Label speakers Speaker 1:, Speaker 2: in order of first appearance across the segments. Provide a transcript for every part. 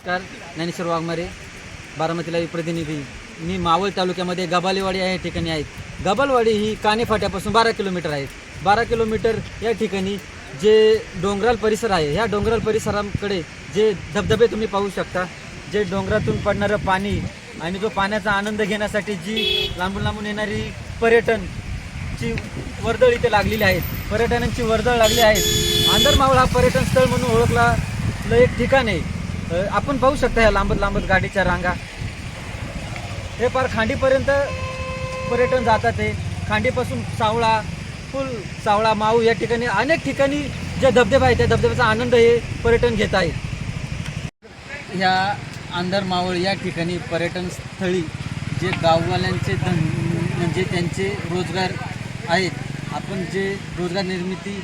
Speaker 1: नमस्कार ज्ञानेश्वर वाघमारे बारामतीला प्रतिनिधी. मी मावळ तालुक्यामध्ये गबालेवाडी या ठिकाणी आहेत गबालवाडी ही कानेफाट्यापासून बारा किलोमीटर आहे. बारा किलोमीटर या ठिकाणी जे डोंगराळ परिसर आहे ह्या डोंगराळ परिसराकडे जे धबधबे तुम्ही पाहू शकता जे डोंगरातून पडणारं पाणी आणि जो पाण्याचा आनंद घेण्यासाठी जी लांबून लांबून येणारी पर्यटनची वर्दळ इथे लागलेली आहे पर्यटनांची वर्दळ लागली आहे. आंधरमावळ हा पर्यटन स्थळ म्हणून ओळखला एक ठिकाण आहे. आपण पाहू शकता ह्या लांबत लांबत गाडीच्या रांगा. हे फार खांडीपर्यंत पर्यटन जातात हे. खांडीपासून सावळा फुल सावळा माऊ या ठिकाणी अनेक ठिकाणी जे धबधबे आहेत त्या धबधब्याचा आनंद हे पर्यटन घेत आहे. ह्या आंधर मावळ या ठिकाणी पर्यटन स्थळी जे गाववाल्यांचे धन म्हणजे त्यांचे रोजगार आहेत आपण जे रोजगार निर्मिती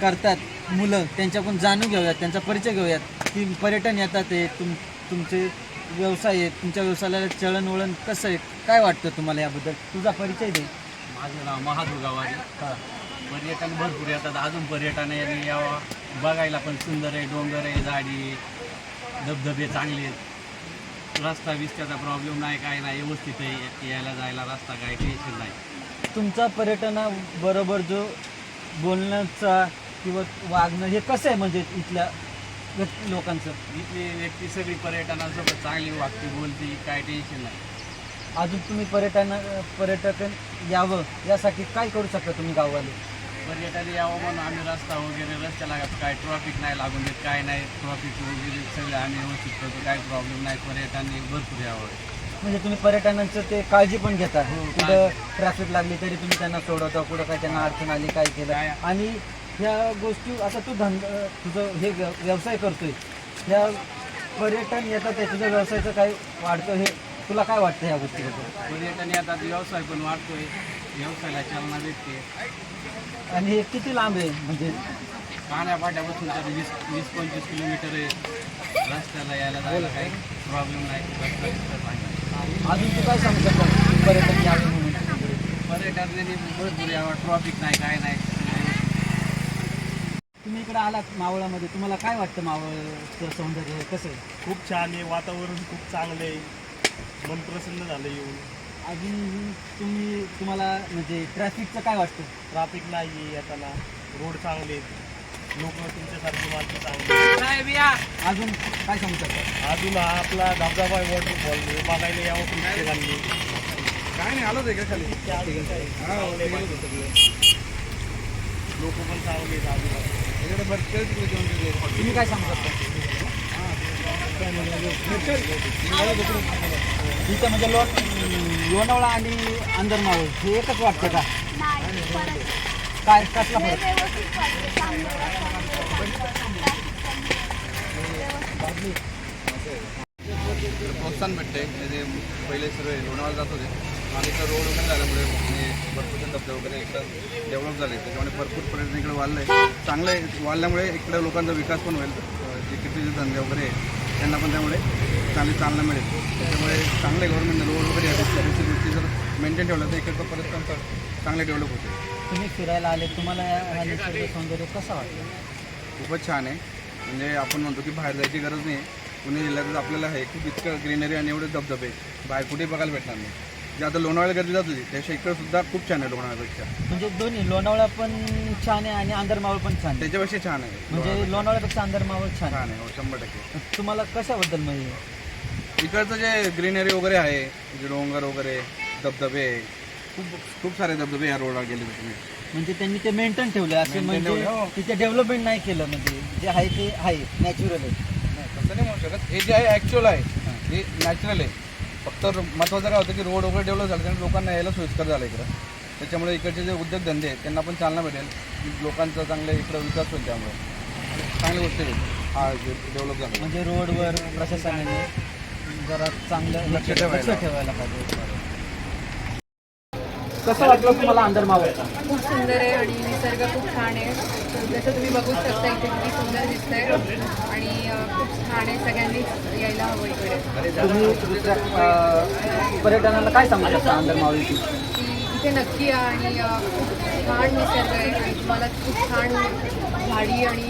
Speaker 1: करतात मुलं त्यांच्याकडून जाणून घेऊयात त्यांचा परिचय घेऊयात. की पर्यटन येतात ते तुम तुमचे व्यवसाय आहेत तुमच्या व्यवसायाला चळणवळण कसं आहे? काय वाटतं तुम्हाला याबद्दल? तुझा परिचय दे.
Speaker 2: माझं नाव महादेव गावारी पर्यटन भरपूर येतात. अजून पर्यटन यांनी यावं बघायला पण सुंदर आहे डोंगर आहे झाडी धबधबे चांगले आहेत. रस्ता बिस्त्याचा प्रॉब्लेम नाही काय नाही व्यवस्थित आहे. यायला जायला रस्ता काय टेन्शन नाही.
Speaker 1: तुमचा पर्यटनाबरोबर जो बोलण्याचा किंवा वागणं हे कसं आहे म्हणजे इथल्या व्यक्ती लोकांचं.
Speaker 2: इथली व्यक्ती सगळी पर्यटनासोबत चांगली वागते बोलते काय टेन्शन नाही.
Speaker 1: अजून तुम्ही पर्यटन पर्यटन यावं यासाठी काय करू शकता तुम्ही गाववाले?
Speaker 2: पर्यटन यावं म्हणून आम्ही रस्ता वगैरे रस्त्याला काय ट्रॉफिक नाही लागून देत काय नाही. ट्रॉफिक वगैरे सगळं आम्ही व्यवस्थित करतो काही प्रॉब्लेम नाही. पर्यटनाने भरपूर यावं.
Speaker 1: म्हणजे तुम्ही पर्यटनांचं ते काळजी पण घेता.
Speaker 2: हो,
Speaker 1: कुठं ट्रॅफिक लागली तरी तुम्ही त्यांना सोडवता कुठं काय त्यांना अडचण आली काय केलं.
Speaker 2: काय?
Speaker 1: आणि ह्या गोष्टी आता तू धंद तुझं हे व्य- व्यवसाय करतोय. ह्या पर्यटन येतात ते तुझ्या व्यवसायाचं काय वाढतं हे तुला काय वाटतं ह्या गोष्टीबद्दल?
Speaker 2: पर्यटन येतात व्यवसाय पण वाढतोय. व्यवसायाला चालना भेटते.
Speaker 1: आणि हे किती लांब आहे म्हणजे?
Speaker 2: पाण्यापाट्यापासून तर वीस वीस पंचवीस किलोमीटर आहे. रस्त्याला यायला जायला काही प्रॉब्लेम नाही. रस्ता बिस्ता चांगला आहे.
Speaker 1: अजून तू काय सांगू शकता? पर्यटन यावे म्हणून.
Speaker 2: पर्यटनाने भरपूर यावं. ट्रॉफिक नाही काय नाही.
Speaker 1: तुम्ही इकडे आलात मावळामध्ये तुम्हाला काय वाटतं मावळचं सौंदर्य हे कसं आहे?
Speaker 3: खूप छान आहे वातावरण खूप चांगलं आहे. मन प्रसन्न झालं येऊन.
Speaker 1: अजून तुम्ही तुम्हाला म्हणजे ट्रॅफिकचं काय वाटतं?
Speaker 3: ट्राफिक नाही आहे येताना रोड चांगले आहेत. लोक तुमच्यासारखी माणसं चांगली आहेत.
Speaker 1: अजून काय सांगू शकता?
Speaker 3: अजून हा आपला धबधबा वॉटरफॉल बघायला यावं प्रत्येकांनी
Speaker 4: काय नाही आलो का खाली?
Speaker 3: लोक पण चांगले आहेत आजूबाजूला.
Speaker 1: तुम्ही काय सांगू शकता? म्हणजे लो लोणावळा आणि अंदरमावळ हे एकच वाटतं का? काय कसला फरक?
Speaker 4: प्रोत्साहन भेटते म्हणजे पहिले सर्व लोणावळा जात होते. आणि इकडं रोड वगैरे झाल्यामुळे भरपूर धबधबे वगैरे इकडं डेव्हलप झाले. त्याच्यामुळे भरपूर पर्यटन इकडे वाढलं आहे चांगलं आहे. वाढल्यामुळे इकडे लोकांचा विकास पण होईल. जे किती धंदे वगैरे आहे त्यांना पण त्यामुळे चांगली चालना मिळेल. त्याच्यामुळे चांगले गव्हर्नमेंट रोड वगैरे त्याची गोष्टी जर मेंटेन ठेवलं तर इकडचं पर्यटन चांगले डेव्हलप होते
Speaker 1: तुम्ही फिरायला आले तुम्हाला हा निसर्ग सौंदर्य कसं वाटतं
Speaker 4: खूपच छान आहे. म्हणजे आपण म्हणतो की बाहेर जायची गरज नाही पुणे जिल्ह्यातच आपल्याला आहे. खूप इतकं ग्रीनरी आणि एवढे धबधबे. बाहेर कुठेही बघायला भेटणार नाही. जे आता लोणावळा गर्दी जात होती त्याच्या इकडं सुद्धा खूप छान आहे लोणावळ्यापेक्षा.
Speaker 1: म्हणजे दोन्ही लोणावळा पण छान आहे आणि अंदरमावळ पण छान आहे.
Speaker 4: त्याच्यापेक्षा छान आहे.
Speaker 1: म्हणजे लोणावळ्यापेक्षा अंदरमावळ छान
Speaker 4: छान आहे हो शंभर टक्के.
Speaker 1: तुम्हाला कशाबद्दल म्हणजे
Speaker 4: इकडचं जे ग्रीनरी वगैरे आहे जे डोंगर वगैरे धबधबे आहे, खूप खूप सारे धबधबे या रोडला गेले तुम्ही
Speaker 1: म्हणजे त्यांनी ते मेंटेन ठेवले असे
Speaker 4: Maintain
Speaker 1: म्हणजे
Speaker 4: ठेवले, हो.
Speaker 1: तिथे डेव्हलपमेंट नाही केलं म्हणजे जे आहे ते आहे नॅचरल आहे.
Speaker 4: नाही तसं नाही म्हणू शकत. हे जे आहे ॲक्च्युअल आहे हे. नॅचरल आहे. फक्त महत्त्वाचं काय होतं की रोड वगैरे डेव्हलप झालं त्यामुळे लोकांना यायला सोयीस्कर झालं इकडं. त्याच्यामुळे इकडचे जे उद्योगधंदे आहेत त्यांना पण चालना भेटेल. लोकांचा चांगले इकडं विकास होईल त्यामुळे. चांगली गोष्ट आहे हा. डेव्हलप झालं.
Speaker 1: म्हणजे रोडवर प्रशासनाने जरा चांगलं
Speaker 4: लक्ष ठेवायला.
Speaker 1: ठेवायला पाहिजे. कसं वाटलं तुम्हाला अंदरमावळचा
Speaker 5: खूप सुंदर आहे आणि निसर्ग खूप छान आहे. जसं तुम्ही बघू शकता इथे किती सुंदर दिसतंय. आणि खूप सगळ्यांनीच यायला हवं इकडे.
Speaker 1: तुम्ही दुसऱ्या पर्यटनाला काय सांगू शकता अंदरमावळीची
Speaker 5: की इथे नक्की आणि खूप छान निसर्ग आहे आणि तुम्हाला खूप छान झाडी आणि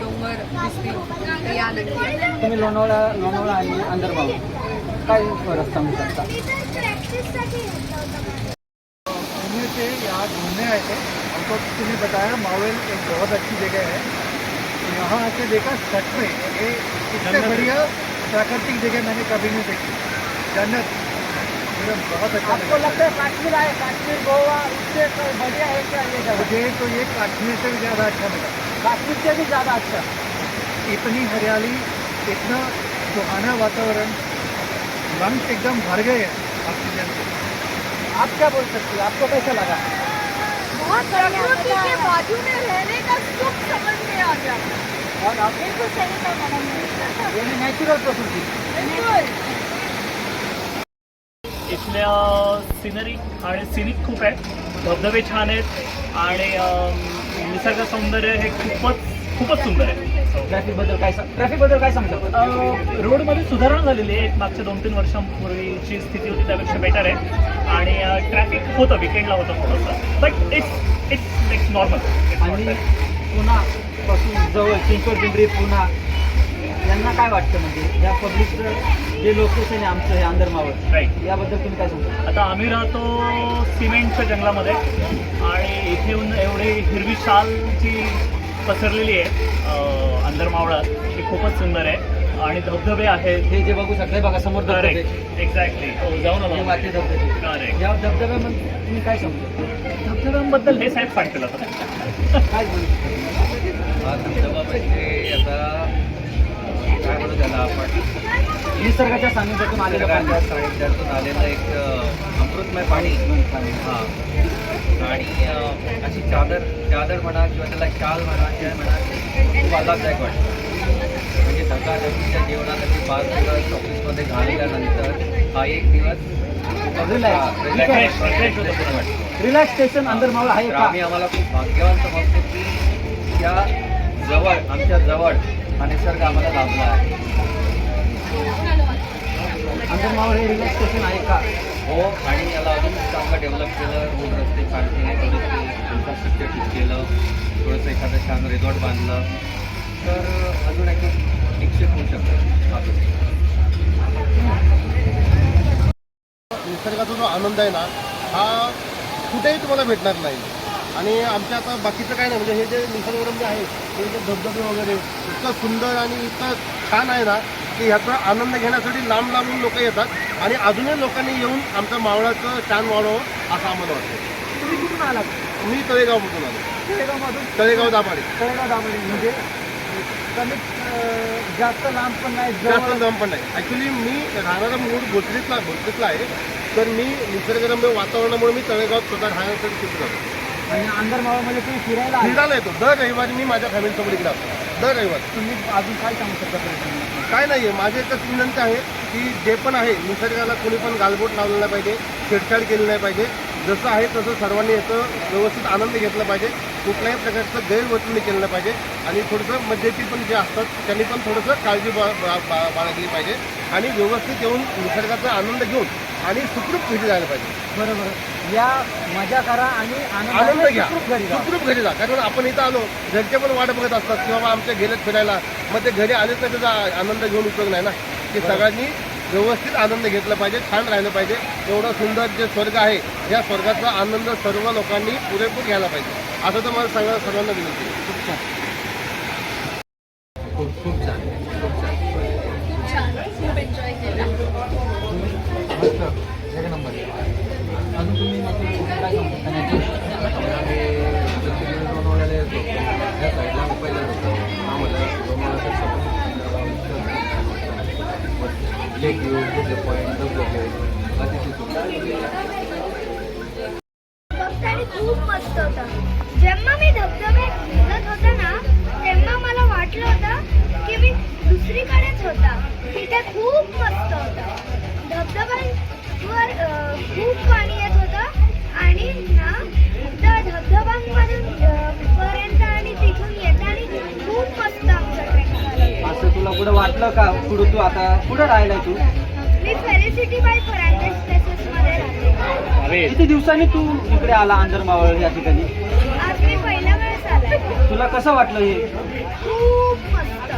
Speaker 5: डोंगर
Speaker 6: दिसतील. तर या नक्की.
Speaker 1: तुम्ही लोणावळा लोणावळा आणि अंदरमाव काय फरक सांगू शकता?
Speaker 7: घूमने आए थे हमको किसी ने बताया मावेल एक बहुत अच्छी जगह है तो यहाँ आके देखा सच में ये इससे बढ़िया प्राकृतिक जगह मैंने कभी नहीं देखी। जन्नत। मुझे बहुत अच्छा
Speaker 1: आपको
Speaker 7: लगा
Speaker 1: लगता है काश्मीर आए काश्मीर गोवा इससे बढ़िया है क्या ये जगह?
Speaker 7: मुझे तो ये काश्मीर से भी ज़्यादा अच्छा लगा।
Speaker 1: काश्मीर से भी ज़्यादा अच्छा?
Speaker 7: इतनी हरियाली इतना सुहाना वातावरण लंग्स एकदम भर गए हैं ऑक्सीजन से।
Speaker 1: आप क्या बोल सकते हो? आपको कैसा लगा?
Speaker 6: बहुत प्रकृति के बाजू में रहने
Speaker 8: इथल्या सिनरी आणि सिनिक खूप आहेत. धबधबे छान आहेत. आणि निसर्ग सौंदर्य हे खूपच खूपच सुंदर आहे.
Speaker 1: ट्रॅफिकबद्दल काय ट्रॅफिकबद्दल काय सांगतो?
Speaker 8: रोडमध्ये सुधारणा झालेली आहे. एक मागच्या दोन तीन वर्षांपूर्वीची स्थिती होती त्यापेक्षा बेटर आहे. आणि ट्रॅफिक होतं विकेंडला होतं थोडंसं. But it's it's it's normal
Speaker 1: आणि पुन्हा पासून जवळ चिंचवड पिंपरी पुन्हा यांना काय वाटतं म्हणजे? या पब्लिकचं जे लोकेशन आहे आमचं हे अंदरमावळ
Speaker 8: राईट
Speaker 1: याबद्दल तुम्ही काय सांगता?
Speaker 8: आता आम्ही राहतो सिमेंटच्या जंगलामध्ये. आणि इथे येऊन एवढी हिरवी शाल जी पसरलेली आहे अ, अंदरमावळात ती खूपच सुंदर आहे. आणि धबधबे आहेत.
Speaker 1: हे जे बघू शकता हे बघा समोर धबधबे.
Speaker 8: एक्झॅक्टली हो जाऊन
Speaker 1: हे
Speaker 8: आलो
Speaker 1: वाटे धबधबे.
Speaker 8: करेक्ट
Speaker 1: या धबधब्यामध्ये तुम्ही काय सांगतो
Speaker 8: धबधब्यांबद्दल हे साहेब सांगतील आता.
Speaker 1: काय
Speaker 9: धबधबा म्हणजे आता काय म्हणू त्याला आपण
Speaker 1: निसर्गाच्या सानिध्यातून आलेलं पाणी.
Speaker 9: सानिध्यातून आलेलं एक अमृतमय पाणी. हा. आणि अशी चादर चादर म्हणा किंवा त्याला शाल म्हणा काय म्हणा खूप आल्हाददायक वाटतं. म्हणजे धकाधकीच्या जीवनात अशी पाच दिवस ऑफिसमध्ये घालवल्यानंतर हा एक दिवस
Speaker 1: Relax.
Speaker 9: हा,
Speaker 1: Relax.
Speaker 9: relax, relaxation वाटतो.
Speaker 1: रिलॅक्स स्टेशन अंदरमावळ आहे
Speaker 9: आम्ही आम्हाला खूप भाग्यवान समजतो की त्या जवळ आमच्या जवळ हा निसर्ग आम्हाला लाभला आहे.
Speaker 1: अंदरमावळ हे रिलॅक्स स्टेशन आहे का?
Speaker 9: हो आणि याला अजून चांगलं डेव्हलप केलं रोड रस्ते थोडेसे इन्फ्रास्ट्रक्चर ठीक केलं थोडंसं एखादं छान रिसॉर्ट बांधलं. तर अजून एक होऊ शकतं.
Speaker 10: निसर्गाचा जो आनंद आहे ना हा कुठेही तुम्हाला भेटणार नाही. आणि आमच्या आता बाकीचं काय नाही म्हणजे हे जे निसर्गरम्य आहे हे जे धबधबे वगैरे इतकं सुंदर आणि इतकं छान आहे ना की ह्याचा आनंद घेण्यासाठी लांब लांबून लोक येतात आणि अजूनही लोकांनी येऊन आमच्या मावळाचं छान वाढावं असं आम्हाला वाटतं.
Speaker 1: तुम्ही कुठून आलात?
Speaker 10: मी तळेगावमधून आलो.
Speaker 1: तळेगावमधून?
Speaker 10: तळेगाव दाभाडे.
Speaker 1: तळेगाव दाभाडे म्हणजे कमीत अं, जास्त लांब पण नाही
Speaker 10: जास्त
Speaker 1: जवळ
Speaker 10: लांब पण नाही. ॲक्च्युली मी राहणारा मूळ भोसरीतला भोसरीतला आहे तर मी निसर्गरम्य वातावरणामुळे मी तळेगावात स्वतः राहण्यासाठी शिफ्ट झालो.
Speaker 1: आणि अंदरमावळमध्ये तुम्ही फिरायला आले.
Speaker 10: फिरायला येतो. दर रविवारी मी माझ्या फॅमिलीसोबत इकडे असतो. दर रविवारी.
Speaker 1: तुम्ही अजून काय सांगू शकता पर्यटनाबद्दल?
Speaker 10: काय नाही आहे माझी एकच विनंती आहे की जे पण आहे निसर्गाला कोणी पण गालबोट लावलं नाही पाहिजे छेडछाड केली नाही पाहिजे. जसं आहे तसं सर्वांनी याचं व्यवस्थित आनंद घेतला पाहिजे. कुठल्याही प्रकारचं गैरवर्तन केलं नाही पाहिजे. आणि थोडंसं मध्यस्थी पण जे असतात त्यांनी पण थोडंसं काळजी बा बा- बा- बाळगली पाहिजे. आणि व्यवस्थित येऊन निसर्गाचा आनंद घेऊन आणि सुखरूप घरी जायला पाहिजे.
Speaker 1: बरोबर. या मजा करा आणि
Speaker 10: आनंद घ्या.
Speaker 1: सुखरूप घरी जा.
Speaker 10: सुखरूप घरी जा. कारण आपण इथं आलो घरचे पण वाट बघत असतात की बाबा आमच्या गेलेत फिरायला. मग ते घरी आलेच तर त्याचा आनंद घेऊन उपयोग नाही ना. की सगळ्यांनी व्यवस्थित आनंद घेतला पाहिजे छान राहिलं पाहिजे. एवढं सुंदर जे स्वर्ग आहे या स्वर्गाचा आनंद सर्व लोकांनी पुरेपूर घ्यायला पाहिजे. असं तर मला सगळ्या सर्वांना विनंती आहे.
Speaker 1: खूप छान
Speaker 9: खूप खूप छान खूप छान
Speaker 6: छान खूप एन्जॉय केला
Speaker 1: मस्त एक नंबर अजून तुम्ही म्हणजे काय सांगू शकता याच्याविषयी?
Speaker 9: आम्ही प्रत्येक लोणावळ्याला येतो त्या साईडला आम्ही पहिल्यांदा होतो आम्हाला लोणावळ्याचा लेक व्ह्यू बुद्ध पॉईंट धबधबे अतिशय सुंदर
Speaker 11: का
Speaker 1: पुढं तू आता कुठं राहिलाय तू?
Speaker 11: मी फेलिसिटी बाय फरांडेस प्लेसेसमध्ये राहते.
Speaker 8: अरे.
Speaker 1: किती दिवसांनी तू इकडे आला अंदरमावळ या ठिकाणी?
Speaker 11: आज मी पहिल्या वेळेस आले
Speaker 1: तुला कसं वाटलं हे?
Speaker 11: खूप मस्त.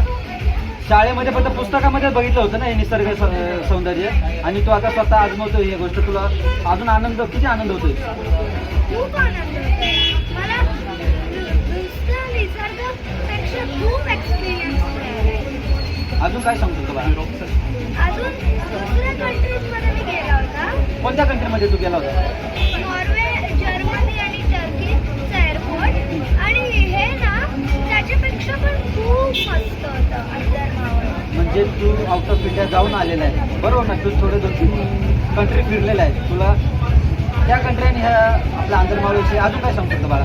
Speaker 1: शाळेमध्ये फक्त पुस्तकामध्ये बघितलं होतं ना हे निसर्ग सौ- सौंदर्य? आणि तू आता स्वतः आजमावतो ही गोष्ट. तुला अजून आनंद किती आनंद होतोय?
Speaker 11: खूप आनंद
Speaker 1: काय सांगतो तुला?
Speaker 11: अजून दुसऱ्या कंट्रीजमध्ये मी गेला होता.
Speaker 1: कोणत्या कंट्रीमध्ये तू गेला होता?
Speaker 11: नॉर्वे जर्मनी आणि टर्कीचा एअरपोर्ट आणि हे ना त्याच्यापेक्षा पण खूप मस्त होतं अंदरमावळ
Speaker 1: म्हणजे तू आउट ऑफ इंडिया जाऊन आलेला आहे. बरोबर ना तू थोडे दोन तीन कंट्री फिरलेला आहे. तुला त्या कंट्री आणि ह्या आपल्या आंतरमावळीविषयी अजून काय सांगतो बाळा?